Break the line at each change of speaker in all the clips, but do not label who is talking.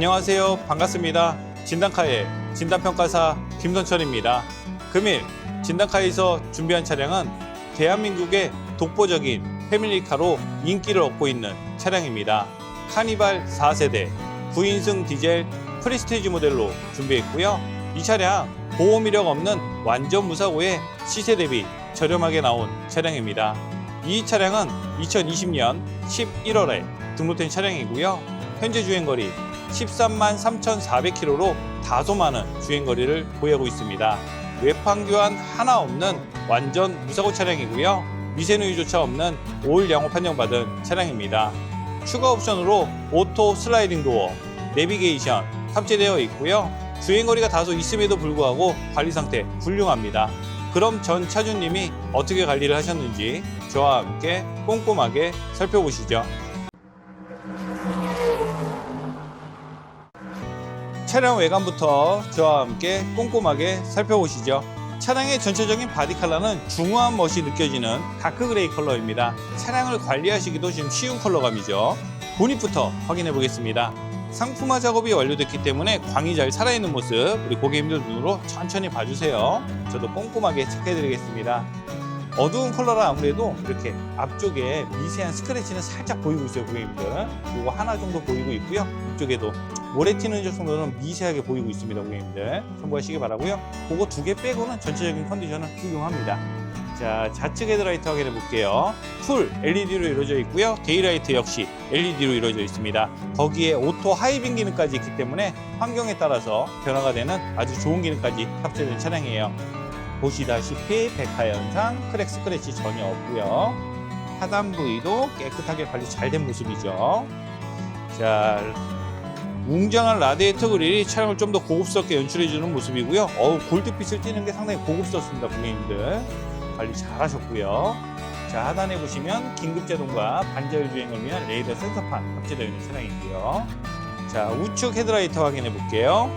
안녕하세요. 반갑습니다. 진단카의 진단평가사 김선철입니다. 금일 진단카에서 준비한 차량은 대한민국의 독보적인 패밀리카로 인기를 얻고 있는 차량입니다. 카니발 4세대 9인승 디젤 프리스테이지 모델로 준비했고요. 이 차량 보험 이력 없는 완전 무사고에 시세 대비 저렴하게 나온 차량입니다. 이 차량은 2020년 11월에 등록된 차량이고요. 현재 주행거리 13만 3,400km로 다소 많은 주행거리를 보유하고 있습니다. 외판 교환 하나 없는 완전 무사고 차량이고요. 미세누이조차 없는 올 양호 판정받은 차량입니다. 추가 옵션으로 오토 슬라이딩 도어, 내비게이션 탑재되어 있고요. 주행거리가 다소 있음에도 불구하고 관리 상태 훌륭합니다. 그럼 전 차주님이 어떻게 관리를 하셨는지 저와 함께 꼼꼼하게 살펴보시죠. 차량 외관부터 저와 함께 꼼꼼하게 살펴보시죠. 차량의 전체적인 바디 컬러는 중후한 멋이 느껴지는 다크 그레이 컬러입니다. 차량을 관리하시기도 좀 쉬운 컬러감이죠. 보닛부터 확인해 보겠습니다. 상품화 작업이 완료됐기 때문에 광이 잘 살아있는 모습 우리 고객님들 눈으로 천천히 봐주세요. 저도 꼼꼼하게 체크해 드리겠습니다. 어두운 컬러라 아무래도 이렇게 앞쪽에 미세한 스크래치는 살짝 보이고 있어요 고객님들 이거 하나 정도 보이고 있고요 이쪽에도 모래 튀는 정도는 미세하게 보이고 있습니다 고객님들. 참고하시기 바라고요. 그거 두 개 빼고는 전체적인 컨디션은 훌륭합니다. 자 좌측 헤드라이트 확인해 볼게요. 풀 LED로 이루어져 있고요. 데이라이트 역시 LED로 이루어져 있습니다. 거기에 오토 하이빙 기능까지 있기 때문에 환경에 따라서 변화가 되는 아주 좋은 기능까지 탑재된 차량이에요. 보시다시피 백화 현상, 크랙 스크래치 전혀 없고요. 하단 부위도 깨끗하게 관리 잘 된 모습이죠. 자, 웅장한 라디에이터 그릴이 차량을 좀 더 고급스럽게 연출해주는 모습이고요. 어우, 골드빛을 띠는 게 상당히 고급스럽습니다, 고객님들. 관리 잘 하셨고요. 자, 하단에 보시면 긴급제동과 반자율 주행을 위한 레이더 센서판 탑재되어 있는 차량이고요. 자, 우측 헤드라이트 확인해 볼게요.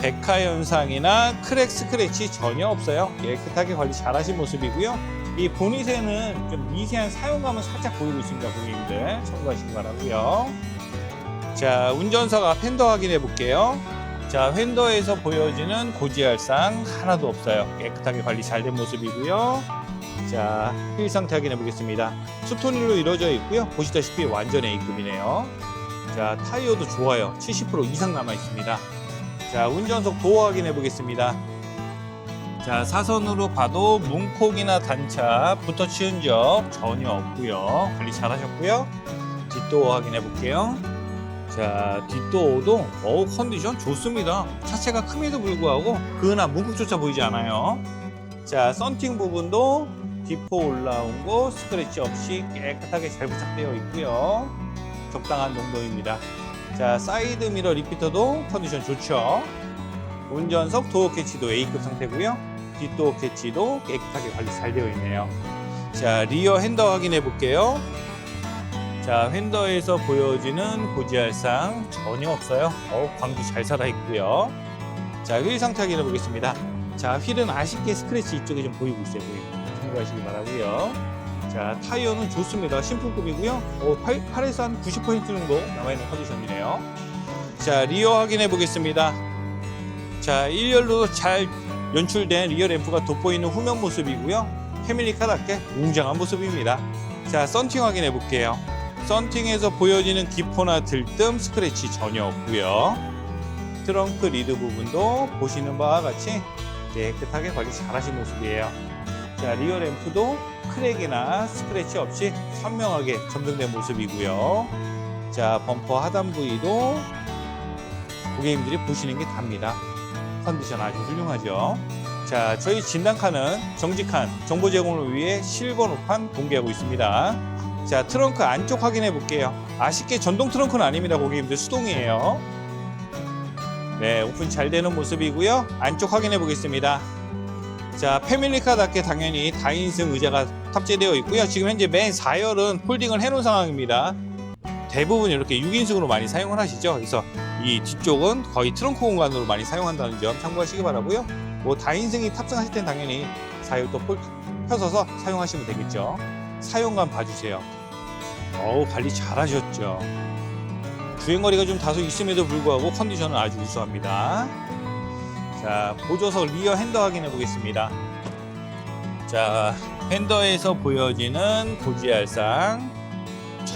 백화 현상이나 크랙 스크래치 전혀 없어요. 깨끗하게 관리 잘 하신 모습이고요. 이 보닛에는 좀 미세한 사용감은 살짝 보이고 있습니다, 고객님들. 참고하시기 바라고요. 자, 운전석 앞 핸더 확인해 볼게요. 자, 핸더에서 보여지는 고지혈상 하나도 없어요. 깨끗하게 관리 잘 된 모습이고요. 자, 휠 상태 확인해 보겠습니다. 투톤으로 이루어져 있고요. 보시다시피 완전 A급이네요. 자, 타이어도 좋아요. 70% 이상 남아 있습니다. 자, 운전석 도어 확인해 보겠습니다. 자, 사선으로 봐도 문콕이나 단차 붙어 치운 적 전혀 없고요. 관리 잘 하셨고요. 뒷도어 확인해 볼게요. 자, 뒷도어도 어우 컨디션 좋습니다. 차체가 큼에도 불구하고 그은한 문콕조차 보이지 않아요. 자, 썬팅 부분도 디포 올라온 거 스크래치 없이 깨끗하게 잘 부착되어 있고요. 적당한 정도입니다. 자, 사이드 미러 리피터도 컨디션 좋죠. 운전석 도어 캐치도 A급 상태고요. 뒷도어 캐치도 깨끗하게 관리 잘 되어 있네요. 자, 리어 핸더 확인해 볼게요. 자, 핸더에서 보여지는 고지할상 전혀 없어요. 어, 광도 잘 살아 있고요. 자, 휠 상태 확인해 보겠습니다. 자, 휠은 아쉽게 스크래치 이쪽에 좀 보이고 있어요. 보이고. 참고하시기 바라고요. 자, 타이어는 좋습니다. 신품급이고요. 어, 8, 8에서 한 90% 정도 남아있는 컨디션이네요. 자, 리어 확인해 보겠습니다. 자, 1열로 잘 연출된 리어 램프가 돋보이는 후면 모습이고요. 패밀리카답게 웅장한 모습입니다. 자, 썬팅 확인해 볼게요. 썬팅에서 보여지는 기포나 들뜸, 스크래치 전혀 없고요. 트렁크 리드 부분도 보시는 바와 같이 깨끗하게 관리 잘하신 모습이에요. 자, 리어 램프도 크랙이나 스크래치 없이 선명하게 점등된 모습이고요. 자, 범퍼 하단 부위도 고객님들이 보시는 게 답니다. 컨디션 아주 훌륭하죠. 자, 저희 진단카는 정직한 정보 제공을 위해 실버 노판 공개하고 있습니다. 자, 트렁크 안쪽 확인해 볼게요. 아쉽게 전동 트렁크는 아닙니다, 고객님들. 수동이에요. 네, 오픈 잘 되는 모습이고요. 안쪽 확인해 보겠습니다. 자, 패밀리카답게 당연히 다인승 의자가 탑재되어 있고요. 지금 현재 맨 4열은 폴딩을 해 놓은 상황입니다. 대부분 이렇게 6인승으로 많이 사용을 하시죠. 그래서 이 뒤쪽은 거의 트렁크 공간으로 많이 사용한다는 점 참고하시기 바라고요. 뭐 다인승이 탑승하실 땐 당연히 4열 또 폴- 펴서서 사용하시면 되겠죠. 사용감 봐주세요. 어우 관리 잘하셨죠. 주행거리가 좀 다소 있음에도 불구하고 컨디션은 아주 우수합니다. 자 보조석 리어 핸더 확인해 보겠습니다. 자 핸더에서 보여지는 고지알상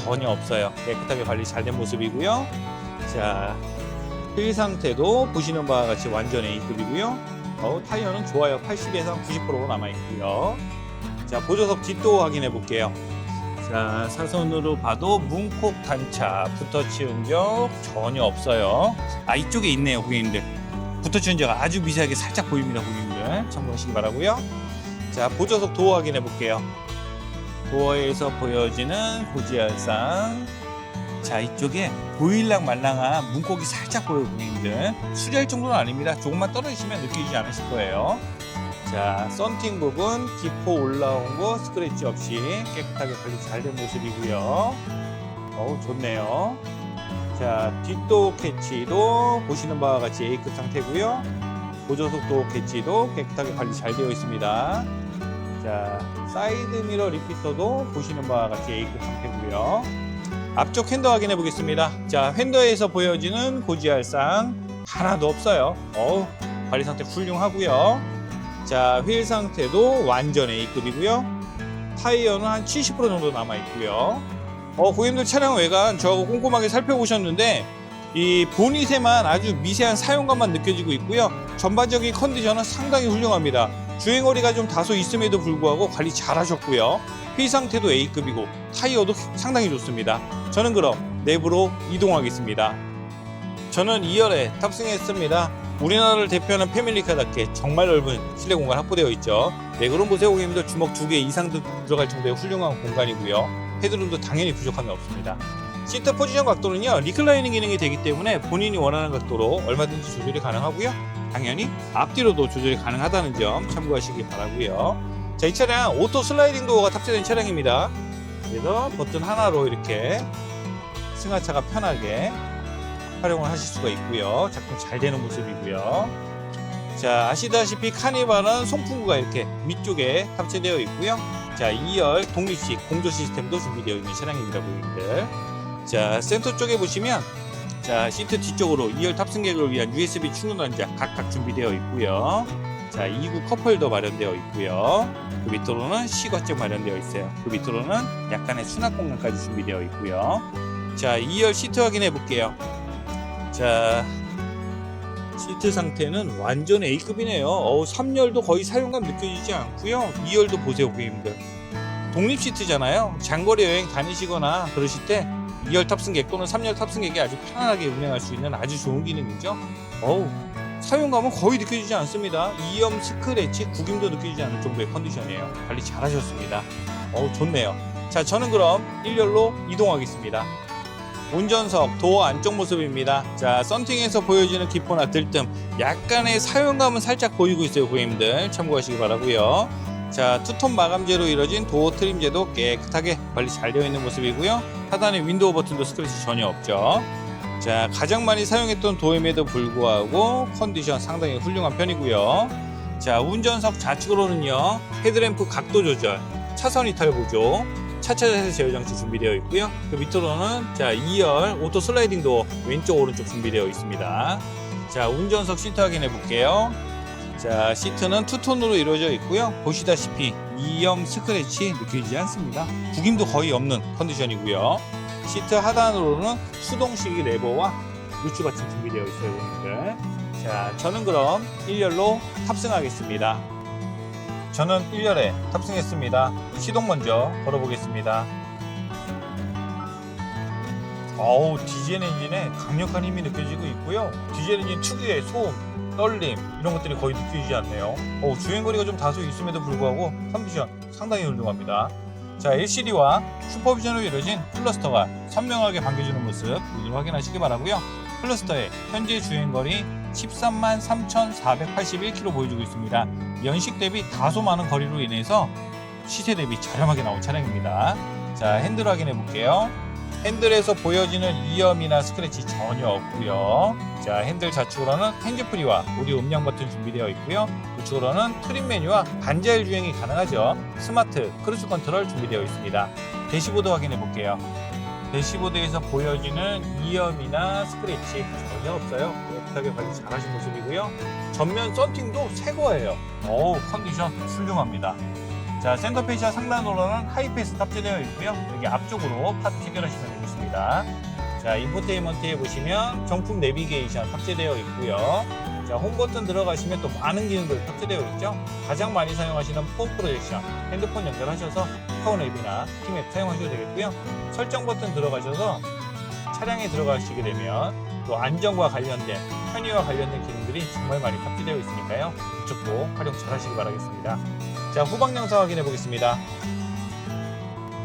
전혀 없어요. 깨끗하게 관리 잘 된 모습이고요. 자, 휠 상태도 보시는 바와 같이 완전 A급이고요. 어, 타이어는 좋아요. 80에서 90% 남아 있고요. 자, 보조석 뒷도 확인해 볼게요. 자, 사선으로 봐도 문콕 단차, 붓터치 흔적 전혀 없어요. 아, 이쪽에 있네요, 고객님들. 붓터치 흔적 아주 미세하게 살짝 보입니다, 고객님들. 참고하시기 바라고요. 자, 보조석 도어 확인해 볼게요. 도어에서 보여지는 고지알상 자 이쪽에 보일랑 말랑한 문콕이 살짝 보여요 고객님들 수리할 정도는 아닙니다 조금만 떨어지시면 느끼지 않으실 거예요 자 썬팅 부분 기포 올라온 거 스크래치 없이 깨끗하게 관리 잘 된 모습이고요 어우 좋네요 자 뒷도 캐치도 보시는 바와 같이 A급 상태고요 보조석 도 캐치도 깨끗하게 관리 잘 되어 있습니다 자, 사이드 미러 리피터도 보시는 바와 같이 A급 상태고요. 앞쪽 핸더 확인해 보겠습니다. 자, 핸더에서 보여지는 고지알상 하나도 없어요. 어우, 관리 상태 훌륭하고요. 자, 휠 상태도 완전 A급이고요. 타이어는 한 70% 정도 남아 있고요. 어, 고객님들 차량 외관 저하고 꼼꼼하게 살펴보셨는데 이 보닛에만 아주 미세한 사용감만 느껴지고 있고요. 전반적인 컨디션은 상당히 훌륭합니다. 주행거리가 좀 다소 있음에도 불구하고 관리 잘 하셨고요. 휠 상태도 A급이고 타이어도 상당히 좋습니다. 저는 그럼 내부로 이동하겠습니다. 저는 2열에 탑승했습니다. 우리나라를 대표하는 패밀리카답게 정말 넓은 실내 공간 확보되어 있죠. 네, 그럼 보세요 고객님들 주먹 두개 이상 들어갈 정도의 훌륭한 공간이고요. 헤드룸도 당연히 부족함이 없습니다. 시트 포지션 각도는요 리클라이닝 기능이 되기 때문에 본인이 원하는 각도로 얼마든지 조절이 가능하고요. 당연히 앞뒤로도 조절이 가능하다는 점 참고하시기 바라고요. 자, 이 차량 오토 슬라이딩 도어가 탑재된 차량입니다. 그래서 버튼 하나로 이렇게 승하차가 편하게 활용을 하실 수가 있고요. 작동 잘 되는 모습이고요. 자, 아시다시피 카니발은 송풍구가 이렇게 밑쪽에 탑재되어 있고요. 자, 2열 독립식 공조 시스템도 준비되어 있는 차량입니다, 고객님들. 자, 센터 쪽에 보시면 자, 시트 뒤쪽으로 2열 탑승객을 위한 USB 충전 단자 각각 준비되어 있고요. 자, 2구 컵홀더 마련되어 있고요. 그 밑으로는 시거잭 마련되어 있어요. 그 밑으로는 약간의 수납 공간까지 준비되어 있고요. 자, 2열 시트 확인해 볼게요. 자, 시트 상태는 완전 A급이네요. 어우, 3열도 거의 사용감 느껴지지 않고요. 2열도 보세요, 고객님들. 독립 시트잖아요. 장거리 여행 다니시거나 그러실 때 2열 탑승객 또는 3열 탑승객이 아주 편안하게 운행할 수 있는 아주 좋은 기능이죠. 어우, 사용감은 거의 느껴지지 않습니다. 2염 스크래치, 구김도 느껴지지 않을 정도의 컨디션이에요. 관리 잘 하셨습니다. 어우, 좋네요. 자, 저는 그럼 1열로 이동하겠습니다. 운전석 도어 안쪽 모습입니다. 자, 썬팅에서 보여지는 기포나 들뜸, 약간의 사용감은 살짝 보이고 있어요, 고객님들. 참고하시기 바라고요. 자, 투톤 마감재로 이루어진 도어 트림재도 깨끗하게 관리 잘 되어 있는 모습이고요. 하단에 윈도우 버튼도 스크래치 전혀 없죠. 자, 가장 많이 사용했던 도어임에도 불구하고 컨디션 상당히 훌륭한 편이고요. 자, 운전석 좌측으로는요. 헤드램프 각도 조절, 차선 이탈 보조, 차차 자세 제어 장치 준비되어 있고요. 그 밑으로는 자, 2열 오토 슬라이딩 도어 왼쪽 오른쪽 준비되어 있습니다. 자, 운전석 시트 확인해 볼게요. 자, 시트는 투톤으로 이루어져 있고요. 보시다시피 2염 스크래치 느껴지지 않습니다. 구김도 거의 없는 컨디션이고요. 시트 하단으로는 수동식 레버와 루츠 받침 준비되어 있어요, 고객님들. 자, 저는 그럼 1열로 탑승하겠습니다. 저는 1열에 탑승했습니다. 시동 먼저 걸어보겠습니다. 어우, 디젤 엔진에 강력한 힘이 느껴지고 있고요. 디젤 엔진 특유의 소음, 떨림 이런 것들이 거의 느껴지지 않네요. 어우, 주행거리가 좀 다소 있음에도 불구하고 컨디션 상당히 훌륭합니다. 자, LCD와 슈퍼비전으로 이루어진 클러스터가 선명하게 반겨주는 모습 눈으로 확인하시기 바라고요. 클러스터의 현재 주행거리 13만 3,481km 보여주고 있습니다. 연식 대비 다소 많은 거리로 인해서 시세 대비 저렴하게 나온 차량입니다. 자, 핸들 확인해 볼게요. 핸들에서 보여지는 이염이나 스크래치 전혀 없고요. 자, 핸들 좌측으로는 핸즈프리와 오디오 음량 버튼 준비되어 있고요. 우측으로는 트림 메뉴와 반자율 주행이 가능하죠. 스마트 크루즈 컨트롤 준비되어 있습니다. 대시보드 확인해 볼게요. 대시보드에서 보여지는 이염이나 스크래치 전혀 없어요. 깨끗하게 관리 잘하신 모습이고요. 전면 썬팅도 새 거예요. 어우 컨디션 훌륭합니다. 자 센터페시아 상단으로는 하이패스 탑재되어 있고요. 여기 앞쪽으로 파트 체결하시면 되겠습니다. 자 인포테인먼트에 보시면 정품 내비게이션 탑재되어 있고요. 자, 홈 버튼 들어가시면 또 많은 기능들 탑재되어 있죠. 가장 많이 사용하시는 폰 프로젝션, 핸드폰 연결하셔서 카운 앱이나 티맵 사용하셔도 되겠고요. 설정 버튼 들어가셔서 차량에 들어가시게 되면 또 안전과 관련된 편의와 관련된 기능들이 정말 많이 탑재되어 있으니까요. 이쪽도 활용 잘 하시기 바라겠습니다. 자, 후방 영상 확인해 보겠습니다.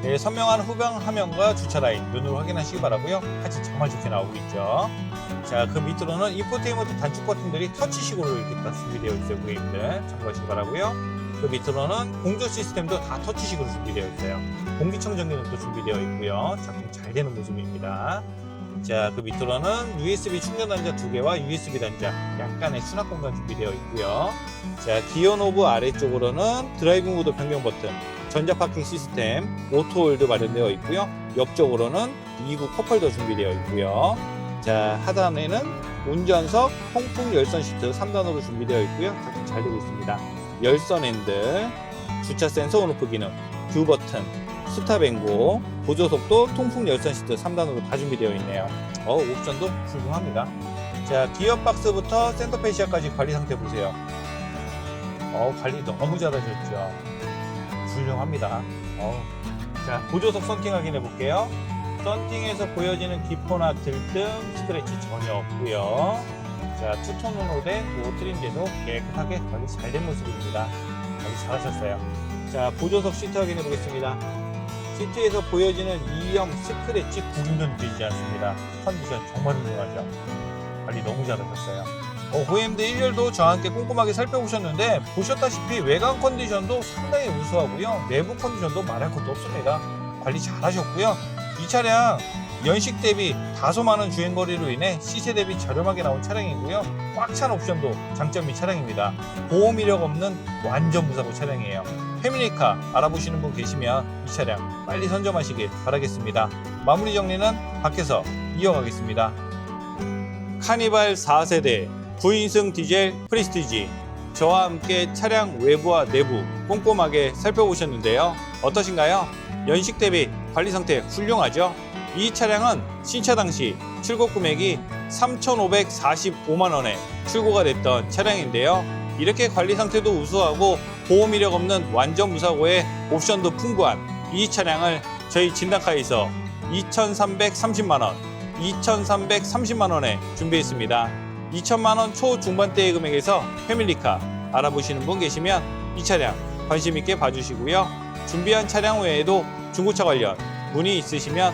네, 선명한 후방 화면과 주차 라인 눈으로 확인하시기 바라고요. 사진 정말 좋게 나오고 있죠. 자, 그 밑으로는 인포테인먼트 단축 버튼들이 터치식으로 이렇게 다 준비되어 있어요, 고객님들. 참고하시기 바라고요. 그 밑으로는 공조 시스템도 다 터치식으로 준비되어 있어요. 공기청정기는 또 준비되어 있고요. 작동 잘 되는 모습입니다. 자, 그 밑으로는 USB 충전 단자 두 개와 USB 단자, 약간의 수납 공간 준비되어 있고요. 자, 기어 노브 아래쪽으로는 드라이빙 모드 변경 버튼, 전자 파킹 시스템, 오토 홀드 마련되어 있고요. 옆쪽으로는 2구 컵홀더 준비되어 있고요. 자, 하단에는 운전석 통풍 열선 시트 3단으로 준비되어 있고요. 작동 잘 되고 있습니다. 열선 핸들, 주차 센서 온오프 기능, 뷰 버튼, 스탑 앵고, 보조석도 통풍 열선 시트 3단으로 다 준비되어 있네요. 어, 옵션도 훌륭합니다. 자, 기어박스부터 센터페시아까지 관리 상태 보세요. 어, 관리 너무 잘하셨죠. 훌륭합니다. 어. 자, 보조석 썬팅 확인해 볼게요. 썬팅에서 보여지는 기포나 들뜸, 스크래치 전혀 없고요. 자, 투톤으로 된 오트림제도 깨끗하게 관리 잘 된 모습입니다. 관리 잘하셨어요. 자, 보조석 시트 확인해 보겠습니다. 시트에서 보여지는 이염 스크래치 구김도 느껴지지 않습니다. 컨디션 정말 훌륭하죠. 관리 너무 잘하셨어요. 어, 고객님들 1열도 저와 함께 꼼꼼하게 살펴보셨는데 보셨다시피 외관 컨디션도 상당히 우수하고요. 내부 컨디션도 말할 것도 없습니다. 관리 잘 하셨고요. 이 차량 연식 대비 다소 많은 주행거리로 인해 시세 대비 저렴하게 나온 차량이고요. 꽉 찬 옵션도 장점인 차량입니다. 보험 이력 없는 완전 무사고 차량이에요. 패밀리카 알아보시는 분 계시면 이 차량 빨리 선점하시길 바라겠습니다. 마무리 정리는 밖에서 이어가겠습니다. 카니발 4세대 9인승 디젤 프리스티지 저와 함께 차량 외부와 내부 꼼꼼하게 살펴보셨는데요. 어떠신가요? 연식 대비 관리 상태 훌륭하죠? 이 차량은 신차 당시 출고 금액이 3,545만 원에 출고가 됐던 차량인데요. 이렇게 관리 상태도 우수하고 보험 이력 없는 완전 무사고에 옵션도 풍부한 이 차량을 저희 진단카에서 2,330만 원, 2,330만 원에 준비했습니다. 2천만 원 초중반대의 금액에서 패밀리카 알아보시는 분 계시면 이 차량 관심 있게 봐주시고요. 준비한 차량 외에도 중고차 관련 문의 있으시면